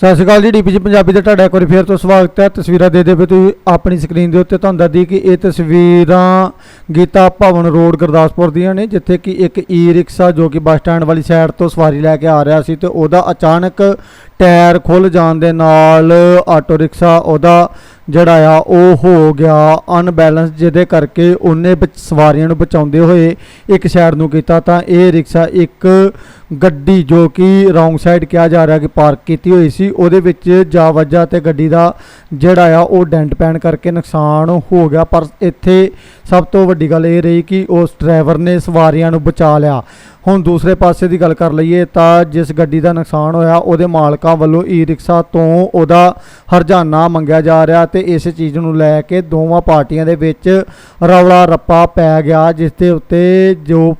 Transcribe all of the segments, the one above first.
ਸਤਿ ਸ਼੍ਰੀ ਅਕਾਲ ਜੀ ਡੀਪੀਜੀ ਪੰਜਾਬੀ ਦਾ ਤੁਹਾਡਾ ਇੱਕ ਵਾਰੀ ਫੇਰ ਤੋਂ ਸਵਾਗਤ ਹੈ। ਤਸਵੀਰਾਂ ਦੇ ਦੇ ਤੁਸੀਂ ਆਪਣੀ ਸਕਰੀਨ ਦੇ ਉੱਤੇ ਤੁਹਾਨੂੰ ਦੱਸਦੀ ਕਿ ਇਹ ਤਸਵੀਰਾਂ ਗੀਤਾ ਭਵਨ ਰੋਡ ਗੁਰਦਾਸਪੁਰ ਦੀਆਂ ਨੇ, ਜਿੱਥੇ ਕਿ ਇੱਕ ਈ ਰਿਕਸ਼ਾ ਜੋ ਕਿ ਬੱਸ ਸਟੈਂਡ ਵਾਲੀ ਸਾਈਡ ਤੋਂ ਸਵਾਰੀ ਲੈ ਕੇ ਆ ਰਿਹਾ ਸੀ ਤੇ ਉਹਦਾ ਅਚਾਨਕ ਟਾਇਰ ਖੁੱਲ ਜਾਣ ਦੇ ਨਾਲ ਆਟੋ ਰਿਕਸ਼ਾ ਉਹਦਾ ਜਿਹੜਾ ਆ, ਉਹ ਹੋ ਗਿਆ ਅਨਬੈਲੈਂਸ ਜਿਹਦੇ ਕਰਕੇ ਉਹਨੇ ਬਚ- ਸਵਾਰੀਆਂ ਨੂੰ ਬਚਾਉਂਦੇ ਹੋਏ ਇੱਕ ਸਾਈਡ ਨੂੰ ਕੀਤਾ। ਤਾਂ ਇਹ ਰਿਕਸ਼ਾ ਇੱਕ ਗੱਡੀ ਜੋ ਕਿ ਰੌਂਗ ਸਾਈਡ ਕਿਹਾ ਜਾ ਰਿਹਾ ਕਿ ਪਾਰਕ ਕੀਤੀ ਹੋਈ ਸੀ, ਉਹਦੇ ਵਿੱਚ ਜਾ ਵੱਜਾ ਤੇ ਗੱਡੀ ਦਾ ਜਿਹੜਾ ਆ, ਉਹ ਡੈਂਟ ਪੈਣ ਕਰਕੇ ਨੁਕਸਾਨ ਹੋ ਗਿਆ। ਪਰ ਇੱਥੇ ਸਭ ਤੋਂ ਵੱਡੀ ਗੱਲ ਇਹ ਰਹੀ ਕਿ ਉਸ ਡਰਾਈਵਰ ਨੇ ਸਵਾਰੀਆਂ ਨੂੰ ਬਚਾ ਲਿਆ। ਹੁਣ ਦੂਸਰੇ ਪਾਸੇ ਦੀ ਗੱਲ ਕਰ ਲਈਏ ਤਾਂ ਜਿਸ ਗੱਡੀ ਦਾ ਨੁਕਸਾਨ ਹੋਇਆ, ਉਹਦੇ ਮਾਲਕਾਂ ਵੱਲੋਂ ਈ ਰਿਕਸ਼ਾ ਤੋਂ ਉਹਦਾ ਹਰਜਾਨਾ ਮੰਗਿਆ ਜਾ ਰਿਹਾ ਤੇ ਇਸ ਚੀਜ਼ ਨੂੰ ਲੈ ਕੇ ਦੋਵਾਂ ਪਾਰਟੀਆਂ ਦੇ ਵਿੱਚ ਰੌਲਾ ਰੱਪਾ ਪੈ ਗਿਆ, ਜਿਸ ਦੇ ਉੱਤੇ ਜੋ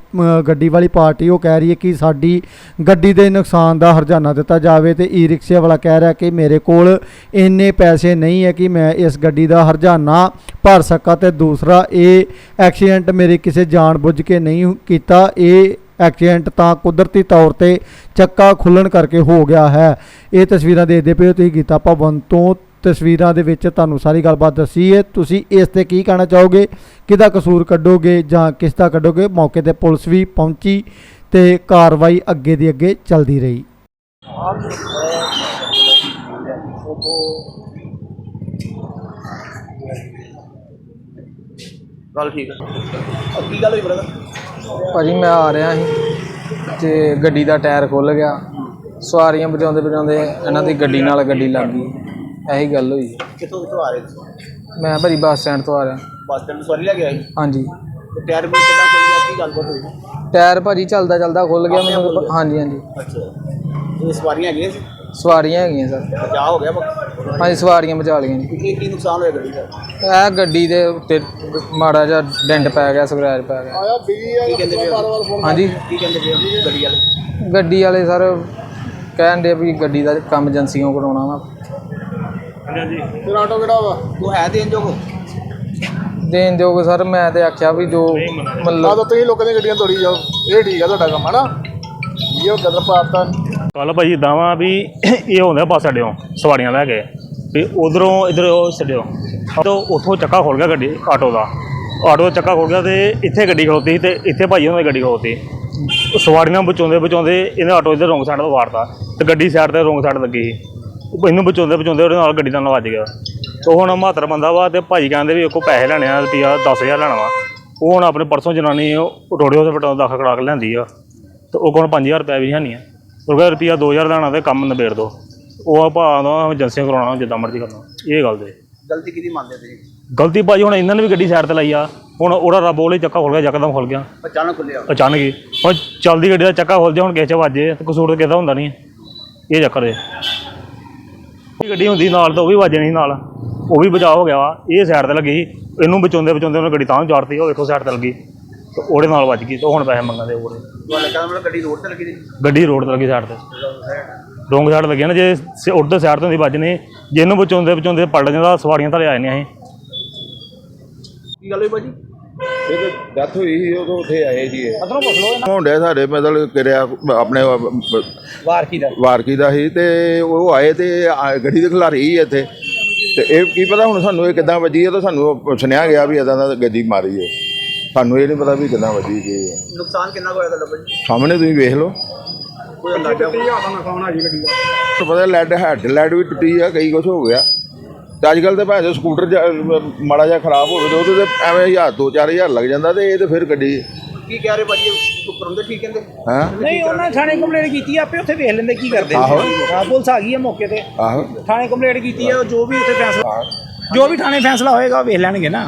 ਗੱਡੀ ਵਾਲੀ ਪਾਰਟੀ ਉਹ ਕਹਿ ਰਹੀ ਹੈ ਕਿ ਸਾਡੀ ਗੱਡੀ ਦੇ ਨੁਕਸਾਨ ਦਾ ਹਰਜਾਨਾ ਦਿੱਤਾ ਜਾਵੇ ਤੇ ਈ ਰਿਕਸ਼ੇ ਵਾਲਾ ਕਹਿ ਰਿਹਾ ਕਿ ਮੇਰੇ ਕੋਲ ਇੰਨੇ ਪੈਸੇ ਨਹੀਂ ਹੈ ਕਿ ਮੈਂ ਇਸ ਗੱਡੀ ਦਾ ਹਰਜਾਨਾ ਭਰ ਸਕਾਂ ਤੇ ਦੂਸਰਾ, ਇਹ ਐਕਸੀਡੈਂਟ ਮੇਰੇ ਕਿਸੇ ਜਾਣਬੁੱਝ ਕੇ ਨਹੀਂ ਕੀਤਾ, ਇਹ ਐਕਸੀਡੈਂਟ ਤਾਂ ਕੁਦਰਤੀ ਤੌਰ ਤੇ ਚੱਕਾ ਖੁੱਲਣ ਕਰਕੇ ਹੋ ਗਿਆ ਹੈ। ਇਹ ਤਸਵੀਰਾਂ ਦੇਖਦੇ ਪਏ ਹੋ ਤੁਸੀਂ ਗੀਤਾ ਭਵਨ ਤੋਂ। ਤਸਵੀਰਾਂ ਦੇ ਵਿੱਚ ਤੁਹਾਨੂੰ ਸਾਰੀ ਗੱਲਬਾਤ ਦੱਸੀ ਹੈ। ਤੁਸੀਂ ਇਸ ਤੇ ਕੀ ਕਹਿਣਾ ਚਾਹੋਗੇ? ਕਿਹਦਾ ਕਸੂਰ ਕੱਢੋਗੇ ਜਾਂ ਕਿਸ ਦਾ ਕੱਢੋਗੇ? ਮੌਕੇ ਤੇ ਪੁਲਿਸ ਵੀ ਪਹੁੰਚੀ ਤੇ ਕਾਰਵਾਈ ਅੱਗੇ ਦੀ ਅੱਗੇ ਚੱਲਦੀ ਰਹੀ। ਗੱਲ ਠੀਕ ਹੈ। ਕੀ ਗੱਲ ਹੋਈ ਬਰਦਰ ਭਾਜੀ ਮੈਂ ਆ ਰਿਹਾ ਸੀ ਤੇ ਗੱਡੀ ਦਾ ਟਾਇਰ ਖੁੱਲ ਗਿਆ। ਸਵਾਰੀਆਂ ਬਚਾਉਂਦੇ ਬਚਾਉਂਦੇ ਇਹਨਾਂ ਦੀ ਗੱਡੀ ਨਾਲ ਗੱਡੀ ਲੱਗ ਗਈ। ਇਹੀ ਗੱਲ ਹੋਈ। ਕਿੱਥੋਂ ਕਿੱਥੋਂ ਆ ਰਹੇ ਸੀ? ਮੈਂ ਭਾਜੀ ਬੱਸ ਸਟੈਂਡ ਤੋਂ ਆ ਰਿਹਾ। ਬੱਸ ਸਟੈਂਡ ਸਵਾਰੀ ਲੈ ਕੇ ਆਏ ਹਾਂਜੀ। ਤੇ ਟਾਇਰ ਵੀ ਕਿੱਦਾਂ ਖੁੱਲ ਗਿਆ? ਕੀ ਗੱਲਬਾਤ ਹੋਈ? ਟਾਇਰ ਭਾਜੀ ਚੱਲਦਾ ਚੱਲਦਾ ਖੁੱਲ ਗਿਆ ਮੈਨੂੰ। ਹਾਂਜੀ ਹਾਂਜੀ। ਅੱਛਾ। ਇਹ ਸਵਾਰੀਆਂ ਹੈਗੀਆਂ ਸੀ? ਸਵਾਰੀਆਂ ਹੈਗੀਆਂ ਸਰ। ਬਚਾਅ ਹੋ ਗਿਆ। ਹਾਂਜੀ ਸਵਾਰੀਆਂ ਬਚਾ ਲਈਆਂ ਜੀ। ਕੀ ਕੀ ਨੁਕਸਾਨ ਹੋਇਆ ਗੱਡੀ ਦਾ? ਇਹ ਗੱਡੀ ਦੇ ਉੱਤੇ ਮਾੜਾ ਜਿਹਾ ਡੈਂਟ ਪੈ ਗਿਆ ਸਕ੍ਰੈਚ ਪੈ ਗਿਆ। ਕੀ ਕਹਿੰਦੇ ਪਏ ਹੋ? ਹਾਂਜੀ। ਕੀ ਕਹਿੰਦੇ ਪਏ ਹੋ ਗੱਡੀ ਵਾਲੇ? ਗੱਡੀ ਵਾਲੇ ਸਰ ਕਹਿਣ ਦੇ ਵੀ ਗੱਡੀ ਦਾ ਕੰਮ ਏਜੰਸੀਆਂ ਕਰਾਉਣਾ ਵਾ। ਫਿਰ ਆਟੋ ਕਿਹੜਾ ਵਾ? ਤੂੰ ਹੈ ਦੇਣ ਜੋਗ? ਦੇਣ ਜੋਗ ਸਰ ਮੈਂ ਤੇ ਆਖਿਆ ਵੀ ਜੋ ਮਤਲਬ ਤੁਸੀਂ ਲੋਕਾਂ ਦੀਆਂ ਗੱਡੀਆਂ ਤੋੜੀ ਜਾਓ। ਇਹ ਠੀਕ ਆ ਤੁਹਾਡਾ ਕੰਮ ਹਨਾ? ਇਹ ਕਦਰ ਪਾਤਾ। ਕੱਲ ਭਾਜੀ ਦਾਵਾ ਵੀ ਇਹ ਹੁੰਦਾ ਬੱਸ ਅੱਡਿਓਂ ਸਵਾਰੀਆਂ ਲੈ ਕੇ। ਵੀ ਉਧਰੋਂ ਇਧਰ ਉਹ ਛੱਡਿਓ। ਤੋਂ ਉੱਥੋਂ ਚੱਕਾ ਖੋਲ ਗਿਆ ਗੱਡੀ, ਆਟੋ ਦਾ। ਆਟੋ ਦਾ ਚੱਕਾ ਖੋਲ ਗਿਆ ਤੇ ਇੱਥੇ ਗੱਡੀ ਖਲੋਤੀ ਸੀ ਤੇ ਇੱਥੇ ਭਾਜੀ ਉਹਨਾਂ ਦੀ ਗੱਡੀ ਖਲੋਤੀ। ਉਹ ਸਵਾਰੀਆਂ ਬਚਾਉਂਦੇ ਬਚਾਉਂਦੇ ਇਹਨੇ ਆਟੋ ਇਧਰ ਰੋਂਗ ਸਾਈਡ ਤੋਂ ਵਾਰਤਾ। ਤੇ ਗੱਡੀ ਸਾਈਡ ਤੇ ਰੋਂਗ ਸਾਈਡ ਲੱਗੀ। ਸੀ ਉਹ ਇਹਨੂੰ ਬਚਾਉਂਦੇ ਬਚਾਉਂਦੇ ਉਹਦੇ ਨਾਲ ਗੱਡੀ ਦਾ ਨਵਾਜ ਗਿਆ। ਤੇ ਹੁਣ ਮਾਤਰ ਬੰਦਾ ਵਾ ਤੇ ਭਾਜੀ ਕਹਿੰਦੇ ਵੀ ਉਹ ਪੈਸੇ ਲੈਣੇ ਆ ਰੁਪਿਆ 10000 ਲੈਣਾ ਵਾ। ਉਹ ਹੁਣ ਆਪਣੇ ਪਰਸੋਂ ਜਨਾਨੀ ਉਹ ਰੋੜੇ ਹਸਪਤਾਲ ਦਾਖਲ ਕਰਾ ਕੇ ਲਿਆਂਦੀ ਆ। ਤੇ ਉਹ ਕੋਲ 5000 ਰੁਪਏ ਵੀ ਹੈ ਨਹੀਂ ਆ। ਉਹ ਕਹਿੰਦਾ ਰੁਪਿਆ 2000 ਲੈਣਾ ਤੇ ਕੰਮ ਨਿਬੇੜ ਦੋ। ਉਹ ਆ ਭਾਅ ਦਾ ਏਜੰਸੀਆਂ ਕਰਾਉਣਾ ਜਿੱਦਾਂ ਮਰਜ਼ੀ ਕਰਨਾ। ਇਹ ਗੱਲ ਦੇ ਗਲਤੀ ਕਿਹਦੀ ਮੰਨਦੇ ਤੁਸੀਂ? ਗਲਤੀ ਭਾਜੀ ਹੁਣ ਇਹਨਾਂ ਨੇ ਵੀ ਗੱਡੀ ਸਾਈਡ ਤੇ ਲਾਈ ਆ। ਹੁਣ ਉਹਦਾ ਰੱਬ ਉਹਲੇ ਚੱਕਾ ਖੁੱਲ ਗਿਆ ਯਕਦਮ ਖੁੱਲ ਗਿਆ। ਅਚਾਨਕ ਖੁੱਲਿਆ ਅਚਾਨਕ ਹੀ। ਹੁਣ ਚੱਲਦੀ ਗੱਡੀ ਦਾ ਚੱਕਾ ਖੁੱਲ ਜਾ ਹੁਣ ਕਿਸੇ ਚ ਵੱਜੇ ਤੇ ਕਸੂਰ ਤਾਂ ਕਿਸੇ ਦਾ ਹੁੰਦਾ ਨਹੀਂ। ਇਹ ਚੱਕਰ ਹੈ ਇਹ ਗੱਡੀ ਹੁੰਦੀ ਨਾਲ ਤਾਂ ਉਹ ਵੀ ਵੱਜਣੀ ਸੀ ਨਾਲ। ਉਹ ਵੀ ਬਚਾਅ ਹੋ ਗਿਆ ਵਾ। ਇਹ ਸਾਈਡ ਤੇ ਲੱਗੀ ਸੀ। ਇਹਨੂੰ ਬਚਾਉਂਦੇ ਬਚਾਉਂਦੇ ਉਹਨੇ ਗੱਡੀ ਤਾਂ ਨੂੰ ਚਾੜਤੀ ਉਹ ਵੇਖੋ ਸਾਈਡ ਤੇ ਲੱਗੀ। ਤੇ ਉਹਦੇ ਨਾਲ ਵੱਜ ਗਈ ਤੇ ਹੁਣ ਪੈਸੇ ਮੰਗਦੇ ਉਹਦੇ ਤੁਹਾਨੂੰ ਲੱਗਾ ਮਤਲਬ ਗੱਡੀ ਰੋਡ ਤੇ ਲੱਗੀ ਸੀ? ਗੱਡੀ ਰੋਡ ਤੇ ਲੱਗੀ ਸਾਈਡ ਤੇ। ਰੋਂਗ ਸਾਈਡ ਲੱਗੀ ਨਾ ਜੇ ਸ- ਉੱਧਰ ਸਾਈਡ ਤੋਂ ਦੀ ਵੱਜਨੇ ਜੇ ਇਹਨੂੰ ਬਚਾਉਂਦੇ ਬਚਾਉਂਦੇ ਪਲਟ ਜਾਂਦਾ ਸਵਾਰੀਆਂ ਥੱਲੇ ਆ ਜਾਂਦੀਆਂ ਸੀ ਕੀ ਗੱਲ ਹੋਈ ਭਾਜੀ? ਇਹ ਡੈਥ ਹੋਈ ਸੀ ਉਦੋਂ ਉੱਥੇ ਆਏ ਜੀ ਇਹ। ਅਸਲੋਂ ਪੁੱਛ ਲਓ ਮੁੰਡੇ ਸਾਡੇ ਮਤਲਬ ਕਿਰਿਆ ਆਪਣੇ ਵਾਰ ਕੀ ਦਾ। ਵਾਰਕੀ ਦਾ ਸੀ ਤੇ ਉਹ ਆਏ ਤੇ ਆ- ਗੱਡੀ ਦੇ ਖਿਲਾਰੀ ਸੀ ਇੱਥੇ। ਤੇ ਇਹ ਕੀ ਪਤਾ ਹੁਣ ਸਾਨੂੰ ਇਹ ਕਿੱਦਾਂ ਵੱਜੀ ਹੈ ਤਾਂ ਸਾਨੂੰ ਸੁਣਿਆ ਗਿਆ ਵੀ ਇਦਾਂ ਦਾ ਗੱਡੀ ਮਾਰੀ ਹੈ ਸਾਨੂੰ ਇਹ ਨਹੀਂ ਪਤਾ ਵੀ ਕਿੱਦਾਂ ਵੱਜੀ ਕੀ ਹੈ ਨੁਕਸਾਨ ਕਿੰਨਾ ਕੁ ਹੋਇਆ ਤੁਹਾਡਾ ਭਾਜੀ? ਸਾਹਮਣੇ ਤੁਸੀਂ ਵੇਖ ਲਓ। ਕੋਈ ਅੰਦਾਜ਼ਾ ਤੁਹਾਨੂੰ ਪਤਾ ਲੈਡ ਹੈਡ ਲੈਡ ਵੀ ਟੁੱਟੀ ਆ ਕਈ ਕੁਝ ਹੋ ਗਿਆ। ਤੇ ਅੱਜ ਕੱਲ ਤੇ ਭਾਵੇਂ ਸਕੂਟਰ ਮਾੜਾ ਜਿਹਾ ਖਰਾਬ ਹੋਵੇ ਤੇ ਉਹਦੇ ਤੇ ਐਵੇਂ ਹਜ਼ਾਰ ਦੋ ਚਾਰ ਹਜ਼ਾਰ ਲੱਗ ਜਾਂਦਾ ਤੇ ਇਹ ਤੇ ਫਿਰ ਗੱਡੀ ਕੀ ਕਹਿ ਰਹੇ ਭਾਜੀ? ਉੱਪਰ ਹੁੰਦੇ ਠੀਕ ਕਹਿੰਦੇ? ਹਾਂ? ਨਹੀਂ ਉਹਨਾਂ ਨੇ ਥਾਣੇ ਕੰਪਲੇਂਟ ਕੀਤੀ ਆ, ਆਪੇ ਉੱਥੇ ਵੇਖ ਲੈਂਦੇ ਕੀ ਕਰਦੇ ਆਹੋ। ਪੁਲਿਸ ਆ ਗਈ ਹੈ ਮੌਕੇ ਤੇ। ਆਹੋ। ਥਾਣੇ ਕੰਪਲੇਂਟ ਕੀਤੀ ਹੈ ਜੋ ਵੀ ਉੱਥੇ ਫੈਸਲਾ ਜੋ ਵੀ ਥਾਣੇ ਫੈਸਲਾ ਹੋਏਗਾ ਉਹ ਵੇਖ ਲੈਣਗੇ ਨਾ।